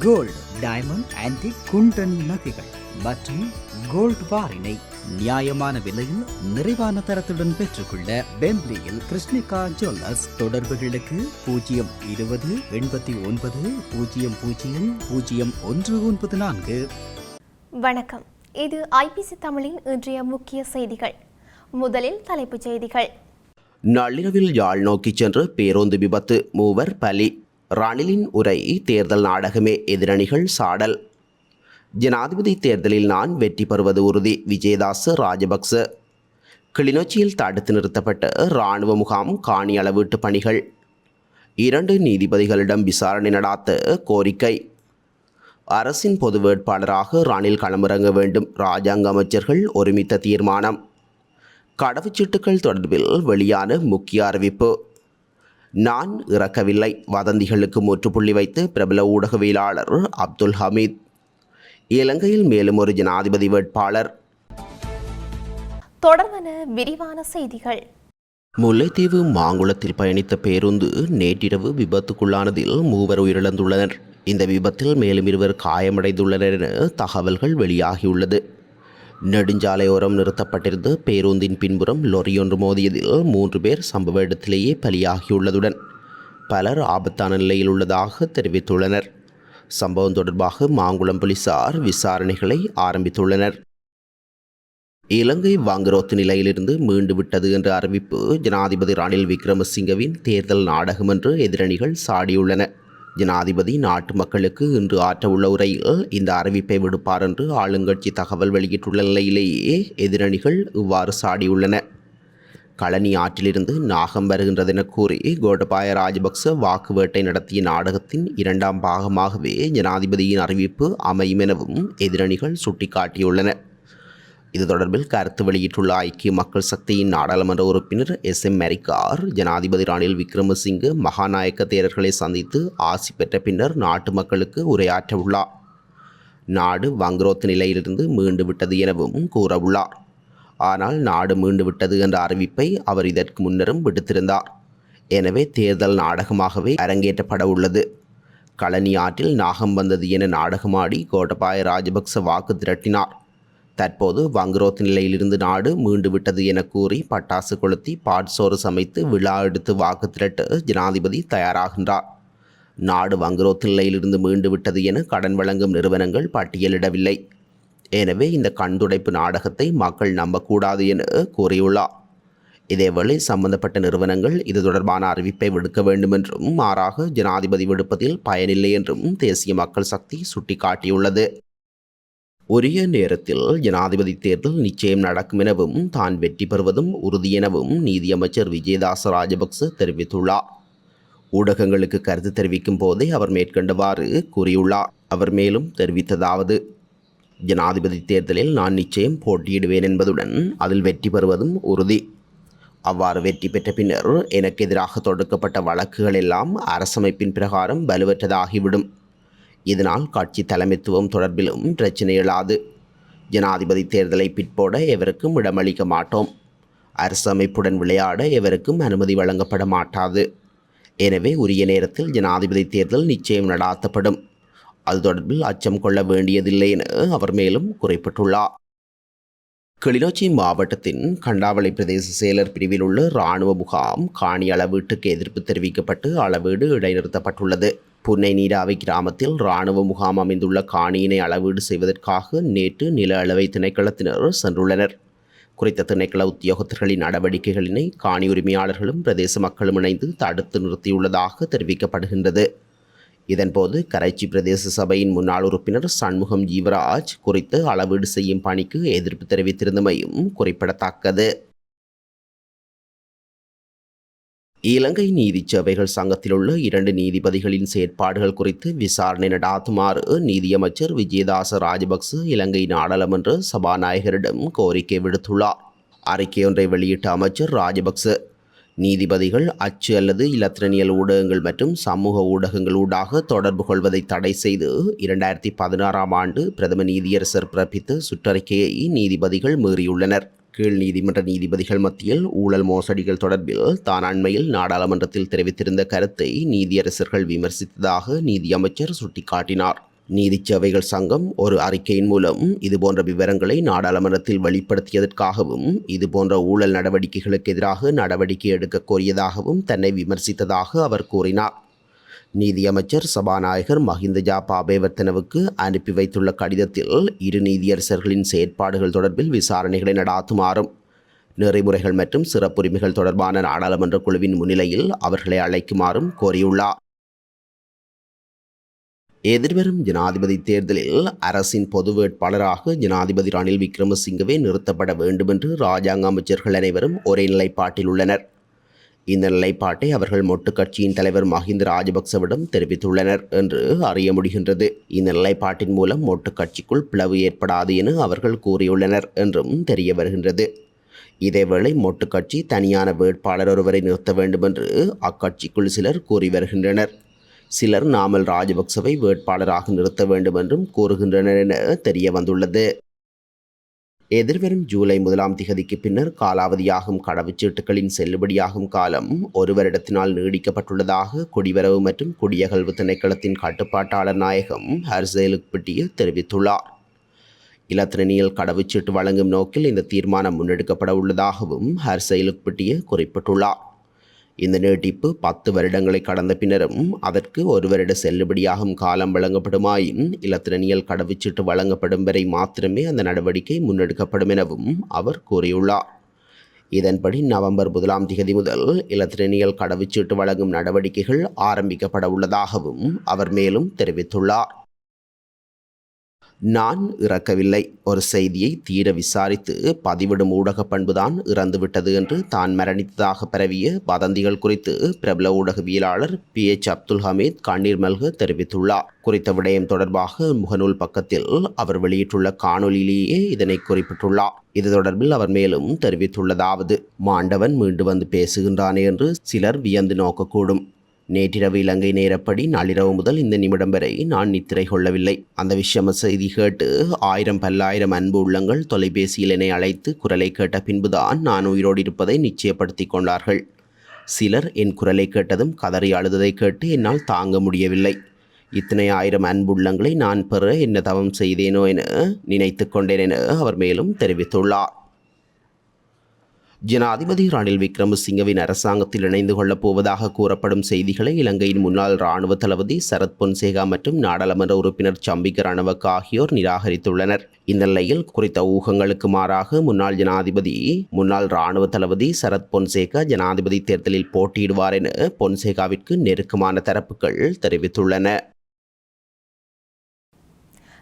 Gold diamond antique குண்டன் நகைகள் மற்றும் gold பாரினை நியாயமான விலையில் நிறைவான தரத்துடன் பெற்றுக்கொள்ள பெம்ப்லியில் கிருஷ்ணிகா ஜுவல்லர்ஸ் தொடர்புகளுக்கு பூஜ்ஜியம் இருபது எண்பத்தி ஒன்பது பூஜ்ஜியம் பூஜ்ஜியம் பூஜ்ஜியம் ஒன்று ஒன்பது நான்கு. வணக்கம். இது ஐபிசி தமிழின் இன்றைய முக்கிய செய்திகள். முதலில் தலைப்புச் செய்திகள். நள்ளிரவில் யாழ் நோக்கிச் சென்று பேருந்து விபத்து. மூவர் பலி. ரணிலின் உரை தேர்தல் நாடகமே எதிரணிகள் சாடல். ஜனாதிபதி தேர்தலில் நான் வெற்றி பெறுவது உறுதி விஜயதாஸ் ராஜபக்ச. கிளிநொச்சியில் தடுத்து நிறுத்தப்பட்ட இராணுவ முகாம் காணி அளவீட்டு பணிகள். இரண்டு நீதிபதிகளிடம் விசாரணை நடாத்த கோரிக்கை. அரசின் பொது வேட்பாளராக ரணில் களமிறங்க வேண்டும் ராஜாங்க அமைச்சர்கள் ஒருமித்த தீர்மானம். கடவுச்சீட்டுகள் தொடர்பில் வெளியான முக்கிய அறிவிப்பு. நான் இறக்கவில்லை. வதந்திகளுக்கு முற்றுப்புள்ளி வைத்து பிரபல ஊடகவியலாளர் அப்துல் ஹமீத். இலங்கையில் மேலும் ஒரு ஜனாதிபதி வேட்பாளர். தொடர்வன விரிவான செய்திகள். முல்லைத்தீவு மாங்குளத்தில் பயணித்த பேருந்து நேற்றிரவு விபத்துக்குள்ளானதில் மூவர் உயிரிழந்துள்ளனர். இந்த விபத்தில் மேலும் இருவர் காயமடைந்துள்ளனர் என தகவல்கள் வெளியாகியுள்ளது. நெடுஞ்சாலையோரம் நிறுத்தப்பட்டிருந்த பேருந்தின் பின்புறம் லொரியொன்று மோதியதில் மூன்று பேர் சம்பவ இடத்திலேயே பலியாகியுள்ளதுடன் பலர் ஆபத்தான நிலையில் உள்ளதாக தெரிவித்துள்ளனர். சம்பவம் தொடர்பாக மாங்குளம் போலீசார் விசாரணைகளை ஆரம்பித்துள்ளனர். இலங்கை வாங்குரோத்து நிலையிலிருந்து மீண்டு விட்டது என்ற அறிவிப்பு ஜனாதிபதி ரணில் விக்ரமசிங்கவின் தேர்தல் நாடகம் என்று எதிரணிகள் சாடியுள்ளன. ஜனாதிபதி நாட்டு மக்களுக்கு இன்று ஆற்றவுள்ள உரையில் இந்த அறிவிப்பை விடுப்பார் என்று ஆளுங்கட்சி தகவல் வெளியிட்டுள்ள நிலையிலேயே எதிரணிகள் இவ்வாறு சாடியுள்ளன. களனி ஆற்றிலிருந்து நாகம் வருகின்றதென கூறி கோடபாய ராஜபக்ச வாக்கு வேட்டை நடத்திய நாடகத்தின் இரண்டாம் பாகமாகவே ஜனாதிபதியின் அறிவிப்பு அமையும் எனவும் எதிரணிகள் சுட்டிக்காட்டியுள்ளன இது தொடர்பில் கருத்து வெளியிட்டுள்ள ஐக்கிய மக்கள் சக்தியின் நாடாளுமன்ற உறுப்பினர் எஸ் எம் மெரிக்கார் ஜனாதிபதி ரணில் விக்ரமசிங்கு மகாநாயக்க தேரர்களை சந்தித்து ஆசி பெற்ற பின்னர் நாட்டு மக்களுக்கு உரையாற்ற உள்ளார். நாடு வங்குரோத்து நிலையிலிருந்து மீண்டு விட்டது எனவும் கூறவுள்ளார் ஆனால் நாடு மீண்டு விட்டது என்ற அறிவிப்பை அவர் இதற்கு முன்னரும் விடுத்திருந்தார். எனவே தேர்தல் நாடகமாகவே அரங்கேற்றப்பட உள்ளது. களனி ஆற்றில் நாகம் வந்தது என நாடகமாடி கோட்டபாய ராஜபக்ச வாக்கு திரட்டினார். தற்போது வங்குரோத் நிலையிலிருந்து நாடு மீண்டு விட்டது என கூறி பட்டாசு கொளுத்தி பாட்சோறு சமைத்து விழா எடுத்து வாக்கு திரட்ட ஜனாதிபதி தயாராகின்றார். நாடு வங்குரோத் நிலையிலிருந்து மீண்டு விட்டது என கடன் வழங்கும் நிறுவனங்கள் பட்டியலிடவில்லை. எனவே இந்த கண்துடைப்பு நாடகத்தை மக்கள் நம்பக்கூடாது என கூறியுள்ளார். இதேவேளை சம்பந்தப்பட்ட நிறுவனங்கள் இது தொடர்பான அறிவிப்பை விடுக்க வேண்டும் என்றும் மாறாக ஜனாதிபதி விடுப்பதில் பயனில்லை என்றும் தேசிய மக்கள் சக்தி சுட்டிக்காட்டியுள்ளது. உரிய நேரத்தில் ஜனாதிபதி தேர்தல் நிச்சயம் நடக்கும் எனவும் தான் வெற்றி பெறுவதும் உறுதி எனவும் நீதியமைச்சர் விஜயதாச ராஜபக்ச தெரிவித்துள்ளார். ஊடகங்களுக்கு கருத்து தெரிவிக்கும் போதே அவர் மேற்கண்டவாறு கூறியுள்ளார். அவர் மேலும் தெரிவித்ததாவது ஜனாதிபதி தேர்தலில் நான் நிச்சயம் போட்டியிடுவேன் என்பதுடன் அதில் வெற்றி பெறுவதும் உறுதி. அவ்வாறு வெற்றி பெற்ற பின்னர் எனக்கு எதிராக தொடுக்கப்பட்ட வழக்குகள் எல்லாம் அரசமைப்பின் பிரகாரம் வலுவற்றதாகிவிடும். இதனால் கட்சி தலைமைத்துவம் தொடர்பிலும் பிரச்சனை எழாது ஜனாதிபதி தேர்தலை பிற்போட எவருக்கும் இடமளிக்க மாட்டோம். அரசமைப்புடன் விளையாட எவருக்கும் அனுமதி வழங்கப்பட மாட்டாது. எனவே உரிய நேரத்தில் ஜனாதிபதி தேர்தல் நிச்சயம் நடாத்தப்படும். அது தொடர்பில் அச்சம் கொள்ள வேண்டியதில்லை என அவர் மேலும் குறிப்பிட்டுள்ளார். கிளிநொச்சி மாவட்டத்தின் கண்டாவளை பிரதேச செயலர் பிரிவில் உள்ள இராணுவ முகாம் காணி அளவீட்டுக்கு எதிர்ப்பு தெரிவிக்கப்பட்டு அளவீடு இடைநிறுத்தப்பட்டுள்ளது. புன்னை நீராவி கிராமத்தில் இராணுவ முகாம் அமைந்துள்ள காணியினை அளவீடு செய்வதற்காக நேற்று நில அளவை திணைக்களத்தினர் சென்றுள்ளனர். குறித்த திணைக்கள உத்தியோகத்தர்களின் நடவடிக்கைகளினை காணி உரிமையாளர்களும் பிரதேச மக்களும் இணைந்து தடுத்து நிறுத்தியுள்ளதாக தெரிவிக்கப்படுகின்றது. இதன்போது கரைச்சி பிரதேச சபையின் முன்னாள் உறுப்பினர் சண்முகம் ஜீவராஜ் குறித்து அளவீடு செய்யும் பணிக்கு எதிர்ப்பு தெரிவித்திருந்தமையும் குறிப்பிடத்தக்கது. இலங்கை நீதிச் சேவைகள் சங்கத்தில் உள்ள இரண்டு நீதிபதிகளின் செயற்பாடுகள் குறித்து விசாரணை நடாத்துமாறு நீதியமைச்சர் விஜயதாச ராஜபக்ச இலங்கை நாடாளுமன்ற சபாநாயகரிடம் கோரிக்கை விடுத்துள்ளார். அறிக்கை ஒன்றை வெளியிட்ட அமைச்சர் ராஜபக்ச நீதிபதிகள் அச்சு அல்லது இலத்திரனியல் ஊடகங்கள் மற்றும் சமூக ஊடகங்கள் ஊடாக தொடர்பு கொள்வதை தடை செய்து இரண்டாயிரத்தி பதினாறாம் ஆண்டு பிரதம நீதியரசர் பிறப்பித்த சுற்றறிக்கையை நீதிபதிகள் மீறியுள்ளனர். கீழ் நீதிமன்ற நீதிபதிகள் மத்தியில் ஊழல் மோசடிகள் தொடர்பில் தான் அண்மையில் நாடாளுமன்றத்தில் தெரிவித்திருந்த கருத்தை நீதியரசர்கள் விமர்சித்ததாக நீதியமைச்சர் சுட்டிக்காட்டினார். நீதிச்சேவைகள் சங்கம் ஒரு அறிக்கையின் மூலம் இதுபோன்ற விவரங்களை நாடாளுமன்றத்தில் வெளிப்படுத்தியதற்காகவும் இதுபோன்ற ஊழல் நடவடிக்கைகளுக்கு எதிராக நடவடிக்கை எடுக்க கோரியதாகவும் தன்னை விமர்சித்ததாக அவர் கூறினார். நீதியமைச்சர் சபாநாயகர் மஹிந்த ஜா பாபேவர்த்தனவுக்கு அனுப்பி வைத்துள்ள கடிதத்தில் இரு நீதியரசர்களின் செயற்பாடுகள் தொடர்பில் விசாரணைகளை நடாத்துமாறும் நெறிமுறைகள் மற்றும் சிறப்புரிமைகள் தொடர்பான நாடாளுமன்ற குழுவின் முன்னிலையில் அவர்களை அழைக்குமாறும் கோரியுள்ளார். எதிர்வரும் ஜனாதிபதி தேர்தலில் அரசின் பொது வேட்பாளராக ஜனாதிபதி ரணில் விக்ரமசிங்கவே நிறுத்தப்பட வேண்டும் என்று ராஜாங்க அமைச்சர்கள் அனைவரும் ஒரே நிலைப்பாட்டில் உள்ளனர். இந்த நிலைப்பாட்டை அவர்கள் மொட்டு கட்சியின் தலைவர் மஹிந்த ராஜபக்சவிடம் தெரிவித்துள்ளனர் என்று அறிய முடிகின்றது. இந்த நிலைப்பாட்டின் மூலம் மொட்டு கட்சிக்குள் பிளவு ஏற்படாது என அவர்கள் கூறியுள்ளனர் என்றும் தெரிய வருகின்றது. இதேவேளை மொட்டு கட்சி தனியான வேட்பாளர் ஒருவரை நிறுத்த வேண்டும் என்று அக்கட்சிக்குள் சிலர் கூறி வருகின்றனர். சிலர் நாமல் ராஜபக்சவை வேட்பாளராக நிறுத்த வேண்டும் என்றும் கூறுகின்றனர் என தெரிய வந்துள்ளது எதிர்வரும் ஜூலை முதலாம் திகதிக்கு பின்னர் காலாவதியாகும் கடவுச்சீட்டுகளின் செல்லுபடியாகும் காலம் ஒரு வருடத்தினால் நீடிக்கப்பட்டுள்ளதாக குடிவரவு மற்றும் குடியகல்வு திணைக்களத்தின் கட்டுப்பாட்டாளர் நாயகம் ஹர்சேலுக் பிட்டியில் தெரிவித்துள்ளார். இலத்திரனியல் கடவுச்சீட்டு வழங்கும் நோக்கில் இந்த தீர்மானம் முன்னெடுக்கப்பட உள்ளதாகவும் ஹர்சைலுக் பிட்டிய குறிப்பிட்டுள்ளார். இந்த நீட்டிப்பு பத்து வருடங்களை கடந்த பின்னரும் அதற்கு ஒரு வருட செல்லுபடியாகும் காலம் வழங்கப்படுமாயின் இலத்திரனியல் கடவுச்சீட்டு வழங்கப்படும் வரை மாத்திரமே அந்த நடவடிக்கை முன்னெடுக்கப்படும் எனவும் அவர் கூறியுள்ளார். இதன்படி நவம்பர் முதலாம் திகதி முதல் இலத்திரனியல் கடவுச்சீட்டு வழங்கும் நடவடிக்கைகள் ஆரம்பிக்கப்பட உள்ளதாகவும் அவர் மேலும் தெரிவித்துள்ளார். நான் இறக்கவில்லை. ஒரு செய்தியை தீர விசாரித்து பதிவிடும் ஊடக பண்புதான் இறந்துவிட்டது என்று தான் மரணித்ததாக பரவிய வதந்திகள் குறித்து பிரபல ஊடகவியலாளர் பி. எச். அப்துல் ஹமீத் கண்ணீர் மல்க தெரிவித்துள்ளார். குறித்த விடயம் தொடர்பாக முகநூல் பக்கத்தில் அவர் வெளியிட்டுள்ள காணொலியிலேயே இதனை குறிப்பிட்டுள்ளார். இது தொடர்பில் அவர் மேலும் தெரிவித்துள்ளதாவது மாண்டவன் மீண்டு வந்து பேசுகின்றானே என்று சிலர் வியந்து நோக்கக்கூடும். நேற்றிரவு இலங்கை நேரப்படி நள்ளிரவு முதல் இந்த நிமிடம் வரை நான் நித்திரை கொள்ளவில்லை. அந்த விஷம செய்தி கேட்டு ஆயிரம் பல்லாயிரம் அன்பு உள்ளங்கள் தொலைபேசியில் என்னை அழைத்து குரலை கேட்ட பின்புதான் நான் உயிரோடு இருப்பதை நிச்சயப்படுத்தி கொண்டார்கள். சிலர் என் குரலை கேட்டதும் கதறி அழுததை கேட்டு என்னால் தாங்க முடியவில்லை. இத்தனை ஆயிரம் அன்புள்ளங்களை நான் பெற என்ன தவம் செய்தேனோ என நினைத்து கொண்டேன் என அவர் மேலும் தெரிவித்துள்ளார். ஜனாதிபதி ரணில் விக்ரமசிங்கவின் அரசாங்கத்தில் இணைந்து கொள்ளப் போவதாக கூறப்படும் செய்திகளை இலங்கையின் முன்னாள் இராணுவ தளபதி சரத் பொன்சேகா மற்றும் நாடாளுமன்ற உறுப்பினர் சம்பிக ரணவக் ஆகியோர் நிராகரித்துள்ளனர். இந்த நிலையில் குறித்த ஊகங்களுக்கு மாறாக முன்னாள் ஜனாதிபதி முன்னாள் இராணுவ தளபதி சரத் பொன்சேகா ஜனாதிபதி தேர்தலில் போட்டியிடுவார் என பொன்சேகாவிற்கு நெருக்கமான தரப்புகள் தெரிவித்துள்ளன.